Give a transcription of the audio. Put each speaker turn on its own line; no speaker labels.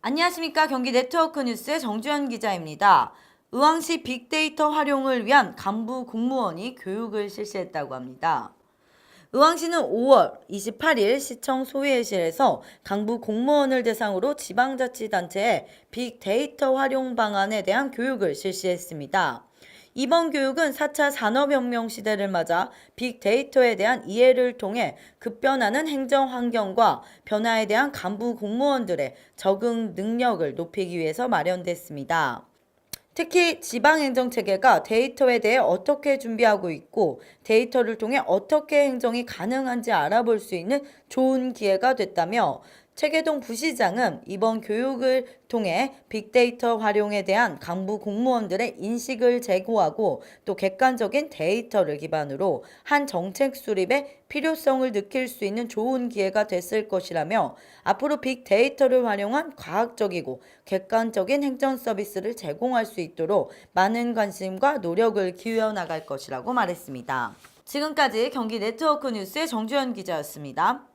안녕하십니까 경기 네트워크 뉴스의 정주현 기자입니다. 의왕시 빅데이터 활용을 위한 간부 공무원이 교육을 실시했다고 합니다. 의왕시는 5월 28일 시청 소회실에서 강부 공무원을 대상으로 지방자치단체의 빅데이터 활용 방안에 대한 교육을 실시했습니다. 이번 교육은 4차 산업혁명 시대를 맞아 빅데이터에 대한 이해를 통해 급변하는 행정 환경과 변화에 대한 간부 공무원들의 적응 능력을 높이기 위해서 마련됐습니다. 특히 지방행정체계가 데이터에 대해 어떻게 준비하고 있고 데이터를 통해 어떻게 행정이 가능한지 알아볼 수 있는 좋은 기회가 됐다며 최계동 부시장은 이번 교육을 통해 빅데이터 활용에 대한 간부 공무원들의 인식을 제고하고 또 객관적인 데이터를 기반으로 한 정책 수립의 필요성을 느낄 수 있는 좋은 기회가 됐을 것이라며 앞으로 빅데이터를 활용한 과학적이고 객관적인 행정 서비스를 제공할 수 있도록 많은 관심과 노력을 기울여 나갈 것이라고 말했습니다. 지금까지 경기 네트워크 뉴스의 정주현 기자였습니다.